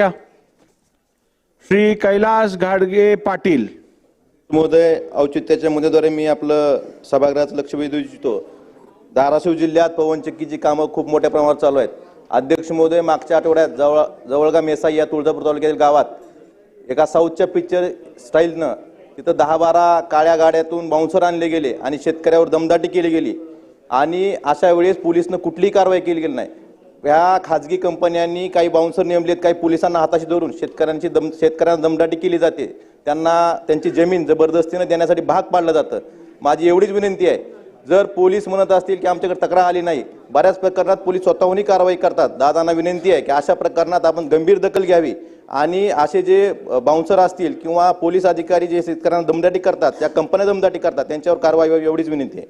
श्री कैलास घाडगे पाटील. महोदय औचित्याच्या मुद्द्याद्वारे मी आपलं सभागृहाचं लक्ष वेधू इच्छितो. धाराशिव जिल्ह्यात पवनचक्कीची कामं खूप मोठ्या प्रमाणावर चालू आहेत. अध्यक्ष महोदय मागच्या आठवड्यात जवळ जवळगा मेसाई या तुळजापूर तालुक्यातील गावात एका साऊथच्या पिक्चर स्टाईलनं तिथं दहा बारा काळ्या गाड्यातून बाउन्सर आणले गेले आणि शेतकऱ्यावर दमदाटी केली गेली. आणि अशा वेळेस पोलिसनं कुठलीही कारवाई केली गेली नाही. ह्या खाजगी कंपन्यांनी काही बाउन्सर नेमलेत काही पोलिसांना हाताशी धरून शेतकऱ्यांची दम शेतकऱ्यांना दमदाटी केली जाते. त्यांना त्यांची जमीन जबरदस्तीनं देण्यासाठी भाग पाडलं जातं. माझी एवढीच विनंती आहे. जर पोलीस म्हणत असतील की आमच्याकडे तक्रार आली नाही बऱ्याच प्रकरणात पोलीस स्वतःहूनही कारवाई करतात. दादांना विनंती आहे की अशा प्रकरणात आपण गंभीर दखल घ्यावी आणि असे जे बाउन्सर असतील किंवा पोलीस अधिकारी जे शेतकऱ्यांना दमदाटी करतात त्या कंपन्या दमदाटी करतात त्यांच्यावर कारवाई व्हावी एवढीच विनंती आहे.